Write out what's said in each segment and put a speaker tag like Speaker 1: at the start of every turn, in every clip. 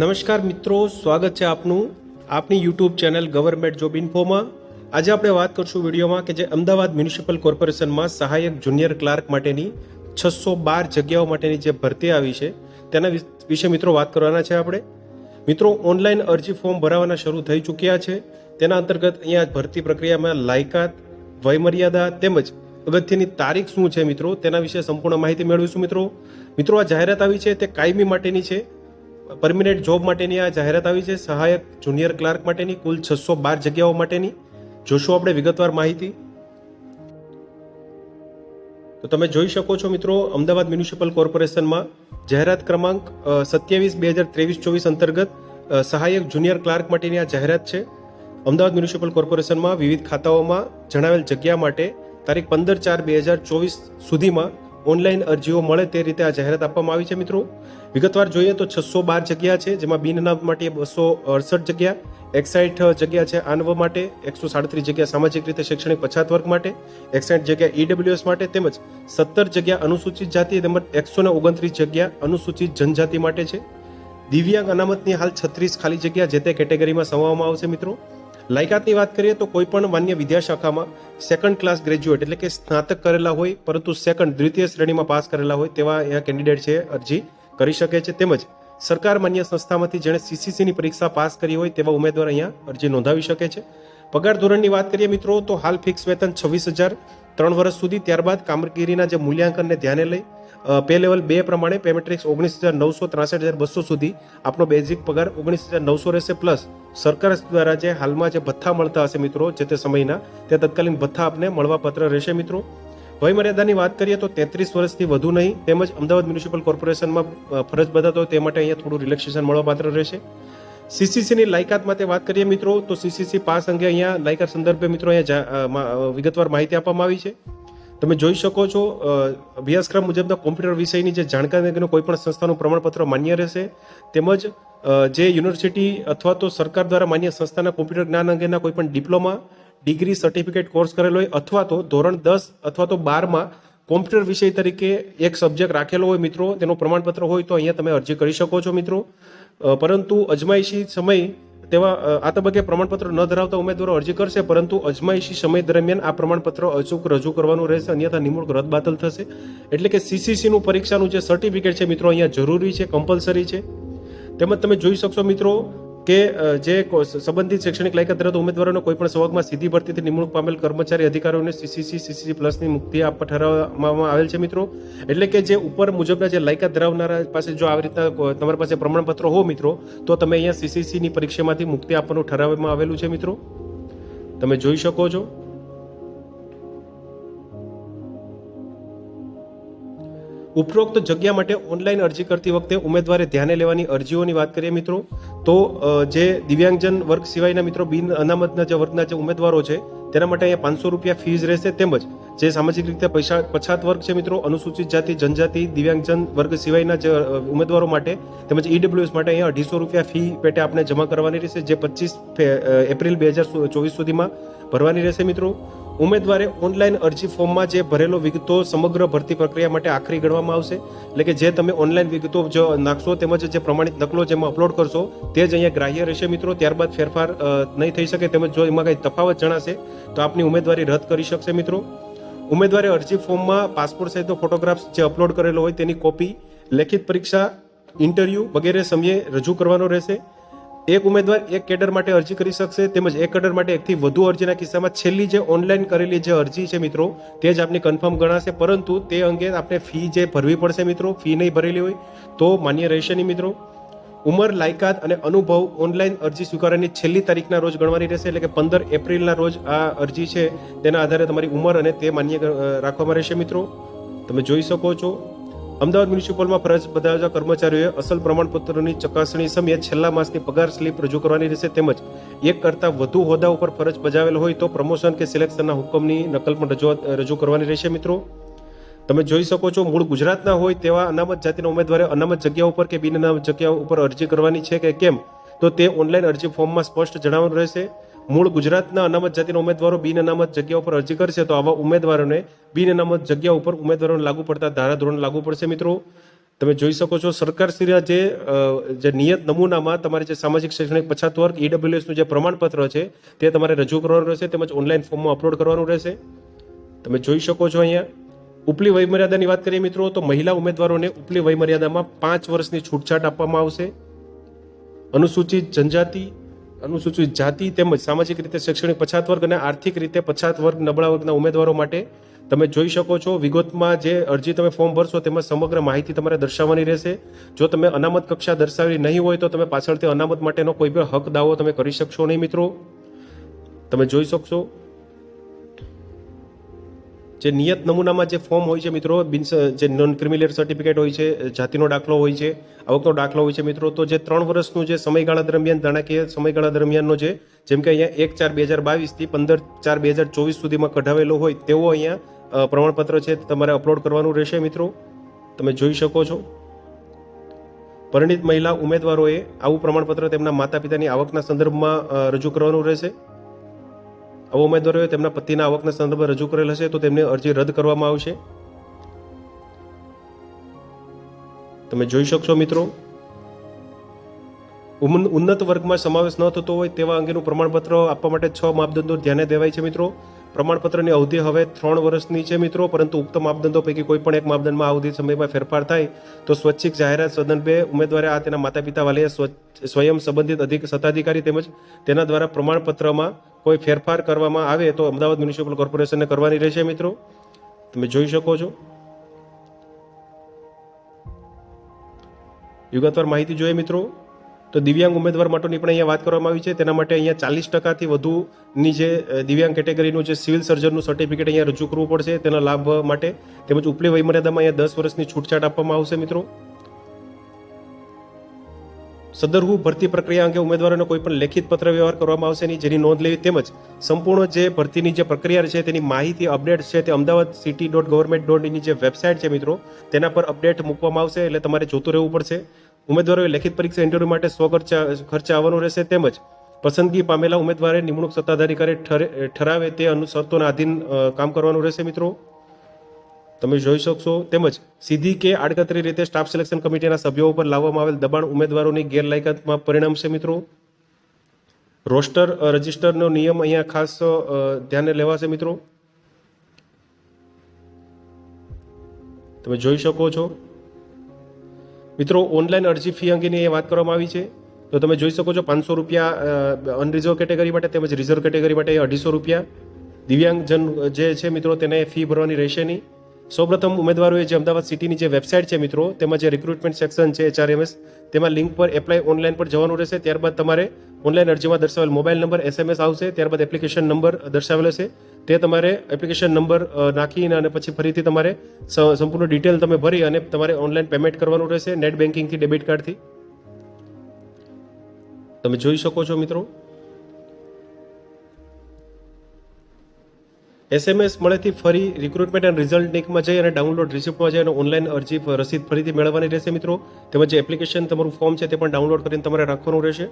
Speaker 1: નમસ્કાર મિત્રો, સ્વાગત છે આપનું આપની યુટ્યુબ ચેનલ ગવર્મેન્ટ જોબ ઇન્ફોમાં આજે આપણે વાત કરશું વિડીયોમાં કે જે અમદાવાદ મ્યુનિસિપલ કોર્પોરેશનમાં સહાયક જુનિયર ક્લાર્ક માટેની છસો બાર જગ્યાઓ માટેની જે ભરતી આવી છે, તેના વિશે મિત્રો વાત કરવાના છે આપણે. મિત્રો ઓનલાઈન અરજી ફોર્મ ભરાવાના શરૂ થઈ ચૂક્યા છે. તેના અંતર્ગત અહીંયા ભરતી પ્રક્રિયામાં લાયકાત, વયમર્યાદા તેમજ અગત્યની તારીખ શું છે મિત્રો, તેના વિશે સંપૂર્ણ માહિતી મેળવીશું મિત્રો. મિત્રો, આ જાહેરાત આવી છે, તે કાયમી માટેની છે. પરમિનન્ટ જોબ માટેની આ જાહેરાત આવી છે. સહાયક જુનિયર ક્લાર્ક માટેની કુલ છસો બાર જગ્યાઓ માટેની. જોશું આપણે વિગતવાર માહિતી. તો તમે જોઈ શકો છો મિત્રો, અમદાવાદ મ્યુનિસિપલ કોર્પોરેશનમાં જાહેરાત ક્રમાંક સત્યાવીસ બે હજાર ત્રેવીસ ચોવીસ અંતર્ગત સહાયક જુનિયર ક્લાર્ક માટેની આ જાહેરાત છે. અમદાવાદ મ્યુનિસિપલ કોર્પોરેશનમાં વિવિધ ખાતાઓમાં જણાવેલ જગ્યા માટે તારીખ પંદર ચાર બે હજાર ચોવીસ સુધીમાં ઓનલાઈન અરજીઓ મળે તે રીતે આ જાહેરાત આપવામાં આવી છે, મિત્રો. વિગતવાર જોઈએ તો છસો બાર જગ્યા છે, જેમાં બિન અનામત માટે બસો અડસઠ જગ્યા, એકસાઠ જગ્યા છે આનવ માટે, એકસો સાડત્રીસ જગ્યા સામાજિક રીતે શૈક્ષણિક પછાત વર્ગ માટે, એકસાઠ જગ્યા ઈડબ્લ્યુએસ માટે તેમજ સત્તર જગ્યા અનુસૂચિત જાતિ તેમજ એકસો ને ઓગણત્રીસ જગ્યા અનુસૂચિત જનજાતિ માટે છે. દિવ્યાંગ અનામતની હાલ છત્રીસ ખાલી જગ્યા જે તે કેટેગરીમાં સમાવવામાં આવશે, મિત્રો. લાયકાતની વાત કરીએ તો કોઈ પણ માન્ય વિદ્યાશાખામાં સેકન્ડ ક્લાસ ગ્રેજ્યુએટ એટલે કે સ્નાતક કરેલા હોય, પરંતુ સેકન્ડ દ્વિતીય શ્રેણીમાં પાસ કરેલા હોય તેવા અહીંયા કેન્ડિડેટ છે, અરજી કરી શકે છે. તેમજ સરકાર માન્ય સંસ્થામાંથી જેણે સીસીસીની પરીક્ષા પાસ કરી હોય તેવા ઉમેદવાર અહીંયા અરજી નોંધાવી શકે છે. પગાર ધોરણની વાત કરીએ મિત્રો, તો હાલ ફિક્સ વેતન છવ્વીસ હજાર ત્રણ વર્ષ સુધી, ત્યારબાદ કામગીરીના જે મૂલ્યાંકનને ધ્યાને લઈ પે લેવલ બે પ્રમાણે પે મેટ્રિક્સ ઓગણીસ હજાર નવસો ત્રાસઠ હજાર બસો સુધી આપણો બેઝિક પગાર ઓગણીસ હજાર નવસો રહેશે પ્લસ સરકાર દ્વારા જે હાલમાં જે ભથ્થા મળતા હશે મિત્રો, જે તે સમયના, તે તત્કાલીન ભથ્થા આપને મળવા પત્ર રહેશે મિત્રો. વયમર્યાદાની વાત કરીએ તો તેત્રીસ વર્ષથી વધુ નહીં, તેમજ અમદાવાદ મ્યુનિસિપલ કોર્પોરેશનમાં ફરજ હોય તે માટે અહીંયા થોડું રિલેક્સેશન મળવાપાત્ર રહેશે. સીસીસીની લાયકાત માટે વાત કરીએ મિત્રો, તો સીસીસી પાસ અંગે અહીંયા લાયકાત સંદર્ભે મિત્રો અહીંયા વિગતવાર માહિતી આપવામાં આવી છે. તમે જોઈ શકો છો અભ્યાસક્રમ મુજબના કોમ્પ્યુટર વિષયની જે જાણકારી અંગેનું કોઈ પણ સંસ્થાનું પ્રમાણપત્ર માન્ય રહેશે. તેમજ જે યુનિવર્સિટી અથવા તો સરકાર દ્વારા માન્ય સંસ્થાના કોમ્પ્યુટર જ્ઞાન અંગેના કોઈપણ ડિપ્લોમા, ડિગ્રી, સર્ટિફિકેટ કોર્સ કરેલો હોય અથવા તો ધોરણ દસ અથવા તો બારમાં કોમ્પ્યુટર વિષય તરીકે એક સબ્જેક્ટ રાખેલો હોય મિત્રો, તેનું પ્રમાણપત્ર હોય તો અહીંયા તમે અરજી કરી શકો છો મિત્રો. પરંતુ અજમાયશી સમય તેવા આ તબક્કે પ્રમાણપત્ર ન ધરાવતા ઉમેદવારો અરજી કરશે, પરંતુ અજમાયશી સમય દરમિયાન આ પ્રમાણપત્ર અચૂક રજૂ કરવાનું રહેશે, અન્યથા નિમણૂક રદબાતલ થશે. એટલે કે સીસીસીનું પરીક્ષાનું જે સર્ટિફિકેટ છે મિત્રો, અહીંયા જરૂરી છે કમ્પલસરી છે. તેમજ તમે જોઈ શકશો મિત્રો કે જે સંબંધિત શૈક્ષણિક લાયકાત ધરાવતા ઉમેદવારોને કોઈ પણ સવગમાં સીધી ભરતીથી નિમણૂક પામેલ કર્મચારી અધિકારીઓને સીસીસી સીસીસી પ્લસની મુક્તિ આપવા ઠરાવવામાં આવેલ છે, મિત્રો. એટલે કે જે ઉપર મુજબના જે લાયકાત ધરાવનારા પાસે જો આવી રીતના તમારી પાસે પ્રમાણપત્ર હો, મિત્રો, તો તમે અહીંયા સીસીસીની પરીક્ષામાંથી મુક્તિ આપવાનું ઠરાવવામાં આવેલું છે, મિત્રો. તમે જોઈ શકો છો. ઉપરોક્ત જગ્યા માટે ઓનલાઈન અરજી કરતી વખતે ઉમેદવારે ધ્યાને લેવાની અરજીઓની વાત કરીએ મિત્રો, તો જે દિવ્યાંગજન વર્ગ સિવાયના મિત્રો બિન અનામતના જે વર્ગના જે ઉમેદવારો છે, તેના માટે અહીંયા પાંચસો રૂપિયા ફીસ રહેશે તેમજ જે સામાજિક રીતે પૈસા, પછાત વર્ગ છે મિત્રો, અનુસૂચિત જાતિ, જનજાતિ, દિવ્યાંગજન વર્ગ સિવાયના જે ઉમેદવારો માટે તેમજ ઈડબ્લ્યુએસ માટે અહીંયા અઢીસો રૂપિયા ફી પેટે આપણે જમા કરવાની રહેશે, જે પચીસ એપ્રિલ બે હજાર ચોવીસ સુધીમાં ભરવાની રહેશે મિત્રો. ઉમેદવારે ઓનલાઈન અરજી ફોર્મમાં જે ભરેલો વિગતો સમગ્ર ભરતી પ્રક્રિયા માટે આખરી ગણવામાં આવશે. એટલે કે જે તમે ઓનલાઈન વિગતો જો નાખશો તેમજ જે પ્રમાણિત નકલો જેમાં અપલોડ કરશો, તે જ અહીંયા ગ્રાહ્ય રહેશે મિત્રો. ત્યારબાદ ફેરફાર નહીં થઈ શકે તેમજ જો એમાં કંઈ તફાવત જણાશે, તો આપની ઉમેદવારી રદ કરી શકશે મિત્રો. ઉમેદવારે અરજી ફોર્મમાં પાસપોર્ટ સહિતનો ફોટોગ્રાફ્સ જે અપલોડ કરેલો હોય તેની કોપી, લેખિત પરીક્ષા, ઇન્ટરવ્યૂ વગેરે સમયે રજૂ કરવાનો રહેશે. એક ઉમેદવાર એક કેડર માટે અરજી કરી શકશે તેમજ એક કેડર માટે એકથી વધુ અરજીના કિસ્સામાં છેલ્લી જે ઓનલાઈન કરેલી જે અરજી છે મિત્રો, તે જ આપની કન્ફર્મ ગણાશે. પરંતુ તે અંગે આપણે ફી જે ભરવી પડશે મિત્રો ફી નહીં ભરેલી હોય, તો માન્ય રહેશે નહીં મિત્રો. ઉંમર, લાયકાત અને અનુભવ ઓનલાઈન અરજી સ્વીકારવાની છેલ્લી તારીખના રોજ ગણવાની રહેશે, એટલે કે પંદર એપ્રિલના રોજ આ અરજી છે, તેના આધારે તમારી ઉંમર અને તે માન્ય રાખવામાં રહેશે મિત્રો. તમે જોઈ શકો છો. અમદાવાદ મ્યુનિસિપલમાં ફરજ બજાવતા કર્મચારીઓએ અસલ પ્રમાણપત્રોની ચકાસણી સમયે છેલ્લા માસની પગાર સ્લીપ રજૂ કરવાની રહેશે તેમજ એક કરતાં વધુ હોદ્દા ઉપર ફરજ બજાવેલ હોય તો પ્રમોશન કે સિલેક્શનના હુકમની નકલ પણ રજૂઆત, રજૂ કરવાની રહેશે મિત્રો. તમે જોઈ શકો છો મૂળ ગુજરાતના હોય તેવા અનામત જાતિના ઉમેદવારે અનામત જગ્યા ઉપર કે બિન અનામત જગ્યા ઉપર અરજી કરવાની છે કે કેમ? તો તે ઓનલાઈન અરજી ફોર્મમાં સ્પષ્ટ જણાવવાનું રહેશે. મૂળ ગુજરાતના અનામત જાતિના ઉમેદવારો બિન અનામત જગ્યા ઉપર અરજી કરશે તો આવા ઉમેદવારોને બિન અનામત જગ્યા ઉપર ઉમેદવારોને લાગુ પડતા ધારાધોરણ લાગુ પડશે મિત્રો. તમે જોઈ શકો છો સરકારશ્રીના જે જે નિયત નમૂનામાં તમારે જે સામાજિક શૈક્ષણિક પછાત વર્ગ ઈડબ્લ્યુએસનું જે પ્રમાણપત્ર છે તે તમારે રજૂ કરવાનું રહેશે તેમજ ઓનલાઈન ફોર્મમાં અપલોડ કરવાનું રહેશે. તમે જોઈ શકો છો અહીંયા ઉપલી વયમર્યાદાની વાત કરીએ મિત્રો તો મહિલા ઉમેદવારોને ઉપલી વયમર્યાદામાં પાંચ વર્ષની છૂટછાટ આપવામાં આવશે. અનુસૂચિત જનજાતિ અનુસૂચિત જાતિ તેમજ સામાજિક રીતે શૈક્ષણિક પછાત વર્ગ અને આર્થિક રીતે પછાત વર્ગ નબળા વર્ગના ઉમેદવારો માટે તમે જોઈ શકો છો. વિગતમાં જે અરજી તમે ફોર્મ ભરશો તેમાં સમગ્ર માહિતી તમારે દર્શાવવાની રહેશે. જો તમે અનામત કક્ષા દર્શાવી નહીં હોય તો તમે પાછળથી અનામત માટેનો કોઈ પણ હક દાવો તમે કરી શકશો નહીં મિત્રો. તમે જોઈ શકશો જે નિયત નમૂનામાં જે ફોર્મ હોય છે મિત્રો, બિન્સ, જે નોન ક્રિમિલિયર સર્ટિફિકેટ હોય છે, જાતિનો દાખલો હોય છે, આવકનો દાખલો હોય છે મિત્રો, તો જે ત્રણ વર્ષનું જે સમયગાળા દરમિયાન, નાણાકીય સમયગાળા દરમિયાનનો જે, જેમ કે અહીંયા એક ચાર બે હજાર બાવીસથી પંદર ચાર બે હજાર ચોવીસ સુધીમાં કઢાવેલો હોય તેવો અહીંયા પ્રમાણપત્ર છે તમારે અપલોડ કરવાનું રહેશે મિત્રો. તમે જોઈ શકો છો. પરિણિત મહિલા ઉમેદવારોએ આવું પ્રમાણપત્ર તેમના માતા પિતાની આવકના સંદર્ભમાં રજૂ કરવાનું રહેશે. આવા ઉમેદવારોએ તેમના પતિના આવકના સંદર્ભે રજૂ કરેલ હશે તો તેમની અરજી રદ કરવામાં આવશે. તમે જોઈ શકશો મિત્રો ઉન્નત વર્ગમાં સમાવેશ ન થતો હોય તેવા અંગેનું પ્રમાણપત્ર આપવા માટે છ માપદંડો ધ્યાને દેવાય છે મિત્રો. પ્રમાણપત્રની અવધિ હવે ત્રણ વર્ષની છે મિત્રો, પરંતુ ઉક્ત માપદંડો પૈકી કોઈ પણ એક માપદંડમાં અવધિ સમયમાં ફેરફાર થાય તો સ્વૈચ્છિક જાહેરાત સદન બે ઉમેદવારે આ તેના માતા પિતા વાલીએ સ્વયં સંબંધિત અધિક, સત્તાધિકારી તેમજ તેના દ્વારા પ્રમાણપત્રમાં કોઈ ફેરફાર કરવામાં આવે તો અમદાવાદ મ્યુનિસિપલ કોર્પોરેશનને કરવાની રહેશે મિત્રો. તમે જોઈ શકો છો. યુગતવાર માહિતી જોઈએ મિત્રો. તો દિવ્યાંગ ઉમેદવાર માટેની પણ અહીંયા વાત કરવામાં આવી છે. તેના માટે અહીંયા ચાલીસ ટકાથી વધુની જે દિવ્યાંગ કેટેગરીનું જે સિવિલ સર્જનનું સર્ટિફિકેટ અહીંયા રજૂ કરવું પડશે. તેના લાભ માટે તેમજ ઉપલી વયમર્યાદામાં અહીંયા દસ વર્ષની છૂટછાટ આપવામાં આવશે મિત્રો. સદરહુ ભરતી પ્રક્રિયા અંગે ઉમેદવારોને કોઈ પણ લેખિત પત્ર વ્યવહાર કરવામાં આવશે નહીં. જેની નોંધ લેવી તેમજ સંપૂર્ણ જે ભરતીની જે પ્રક્રિયા છે તેની માહિતી અપડેટ છે તે Ahmedabad city dot government dot ઇનની જે વેબસાઇટ છે મિત્રો, તેના પર અપડેટ મૂકવામાં આવશે. એટલે તમારે જોતું રહેવું પડશે. ઉમેદવારોએ લેખિત પરીક્ષા ઇન્ટરવ્યૂ માટે સ્વ ખર્ચા, ખર્ચે આવવાનું રહેશે તેમજ પસંદગી પામેલા ઉમેદવારે નિમણૂક સત્તાધારી ઠરે- ઠરાવે તે અનુસરતોના આધીન કામ કરવાનું રહેશે મિત્રો. તમે જોઈ શકશો. તેમજ સીધી કે આડકતરી રીતે સ્ટાફ સિલેક્શન કમિટીના સભ્યો ઉપર લાવવામાં આવેલ દબાણ ઉમેદવારોની ગેરલાયકાતમાં પરિણમશે મિત્રો. રોસ્ટર રજિસ્ટરનો નિયમ અહીંયા ખાસ ધ્યાને લેવાશે મિત્રો. તમે જોઈ શકો છો. મિત્રો ઓનલાઈન અરજી ફી અંગેની એ વાત કરવામાં આવી છે. તો તમે જોઈ શકો છો, પાંચસો રૂપિયા અનરિઝર્વ કેટેગરી માટે તેમજ રિઝર્વ કેટેગરી માટે અઢીસો રૂપિયા. દિવ્યાંગજન જે છે મિત્રો, તેને ફી ભરવાની રહેશે નહીં. સૌપ્રથમ ઉમેદવારોએ જે અમદાવાદ સિટીની જે વેબસાઇટ છે મિત્રો, તેમાં જે રિક્રુટમેન્ટ સેક્શન છે એચઆરએમએસ તેમાં લિંક પર એપ્લાય ઓનલાઈન પર જવાનું રહેશે. ત્યારબાદ તમારે ઓનલાઈન અરજીમાં દર્શાવેલ મોબાઈલ નંબર એસએમએસ આવશે, ત્યારબાદ એપ્લિકેશન નંબર દર્શાવેલો છે તે તમારે એપ્લિકેશન નંબર નાખીને અને પછી ફરીથી તમારે સંપૂર્ણ ડિટેલ તમે ભરી અને તમારે ઓનલાઈન પેમેન્ટ કરવાનું રહેશે નેટ બેન્કિંગથી ડેબિટ કાર્ડથી. તમે જોઈ શકો છો મિત્રો. એસએમએસ મળેથી ફરી રિક્રુટમેન્ટ એન્ડ રિઝલ્ટ લિંકમાં જઈ અને ડાઉનલોડ રિસિપ્ટમાં જઈ અને ઓનલાઈન અરજી રસીદ ફરીથી મેળવવાની રહેશે મિત્રો. તેમજ એપ્લિકેશન તમારું ફોર્મ છે તે પણ ડાઉનલોડ કરીને તમારે રાખવાનું રહેશે.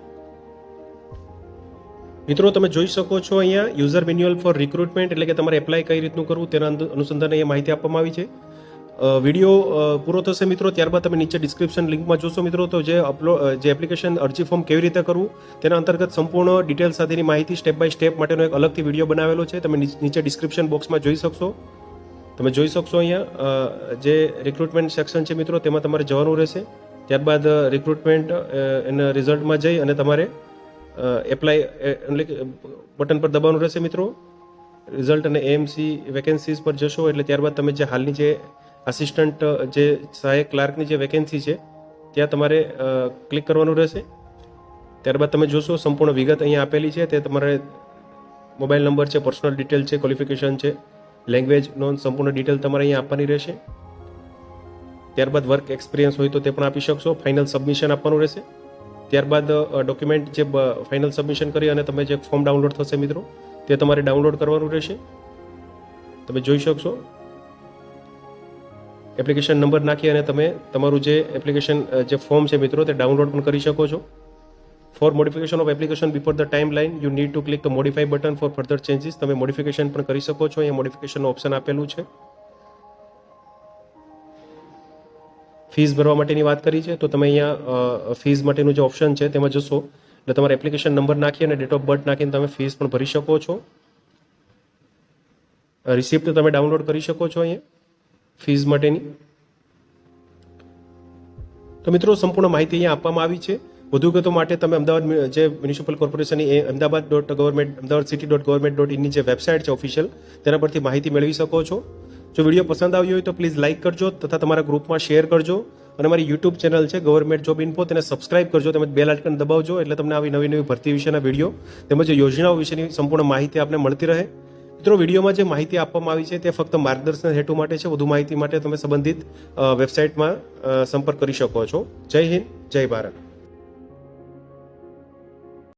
Speaker 1: મિત્રો, તમે જોઈ શકો છો અહીંયા યુઝર મેન્યુઅલ ફોર રિક્રુટમેન્ટ એટલે કે તમારે એપ્લાય કઈ રીતનું કરવું તેના અનુસંધાને અહીંયા માહિતી આપવામાં આવી છે. વીડિયો પૂરો થશે મિત્રો, ત્યારબાદ તમે નીચે ડિસ્ક્રિપ્શન લિંકમાં જોશો મિત્રો, તો જે અપલોડ જે એપ્લિકેશન અરજી ફોર્મ કેવી રીતે કરવું તેના અંતર્ગત સંપૂર્ણ ડિટેલ સાથેની માહિતી સ્ટેપ બાય સ્ટેપ માટેનો એક અલગથી વીડિયો બનાવેલો છે. તમે નીચે ડિસ્ક્રિપ્શન બોક્સમાં જોઈ શકશો. તમે જોઈ શકશો અહીંયા જે રિક્રુટમેન્ટ સેક્શન છે મિત્રો, તેમાં તમારે જવાનું રહેશે. ત્યારબાદ રિક્રુટમેન્ટ એના રિઝલ્ટમાં જઈ અને તમારે એપ્લાય એટલે બટન પર દબાવવાનું રહેશે મિત્રો. રિઝલ્ટ અને એએમસી વેકેન્સીઝ પર જશો એટલે ત્યારબાદ તમે જે હાલની જે આસિસ્ટન્ટ જે સહાયક ક્લાર્કની જે વેકેન્સી છે, ત્યાં તમારે ક્લિક કરવાનું રહેશે. ત્યારબાદ તમે જોશો સંપૂર્ણ વિગત અહીંયા આપેલી છે. તે તમારે મોબાઈલ નંબર છે પર્સનલ ડિટેલ છે ક્વોલિફિકેશન છે લેંગ્વેજનો સંપૂર્ણ ડિટેલ તમારે અહીંયા આપવાની રહેશે. ત્યારબાદ વર્ક એક્સપિરિયન્સ હોય તો તે પણ આપી શકશો. ફાઇનલ સબમિશન આપવાનું રહેશે. ત્યારબાદ ડોક્યુમેન્ટ જે ફાઇનલ સબમિશન કરી અને તમે જે ફોર્મ ડાઉનલોડ થશે મિત્રો, તે તમારે ડાઉનલોડ કરવાનું રહેશે. તમે જોઈ શકશો. એપ્લિકેશન નંબર નાખી અને તમે તમારું જે એપ્લિકેશન જે ફોર્મ છે મિત્રો, તે ડાઉનલોડ પણ કરી શકો છો. For modification of application before the timeline you need to click the modify button for further changes તમે મોડિફિકેશન પણ કરી શકો છો. અહીંયા મોડિફિકેશનનું ઓપ્શન આપેલું છે. ફીસ ભરવા માટેની વાત કરી છે, તો તમે અહીંયા ફીસ માટેનું જે ઓપ્શન છે તેમાં જશો. એટલે તમારે એપ્લિકેશન નંબર નાખી અને ડેટ ઓફ બર્થ નાખીને તમે ફીસ પણ ભરી શકો છો. રિસિપ્ટ તમે ડાઉનલોડ કરી શકો છો અહીંયા ફીસ માટેની. તો મિત્રો, સંપૂર્ણ માહિતી અહીંયા આપવામાં આવી છે. વધુ વિગતો માટે તમે અમદાવાદ જે મ્યુનિસિપલ કોર્પોરેશનની એ Ahmedabad dot government Ahmedabad city dot government dot ઇનની જે વેબસાઇટ છે ઓફિશિયલ તેના પરથી માહિતી મેળવી શકો છો. જો વીડિયો પસંદ આવ્યો હોય તો પ્લીઝ લાઇક કરજો તથા તમારા ગ્રુપમાં શેર કરજો. અને મારી યુટ્યુબ ચેનલ છે ગવર્મેન્ટ જોબ ઇન્ફો તેને સબસ્ક્રાઇબ કરજો તેમજ બેલ આઇકન દબાવજો એટલે તમને આવી નવી નવી ભરતી વિશેના વીડિયો તેમજ યોજનાઓ વિશેની સંપૂર્ણ માહિતી આપને મળતી રહે. મિત્રો, વિડીયોમાં જે માહિતી આપવામાં આવી છે તે ફક્ત માર્ગદર્શન હેતુ માટે છે. વધુ માહિતી માટે તમે સંબંધિત વેબસાઇટમાં સંપર્ક કરી શકો છો. જય હિન્દ, જય ભારત.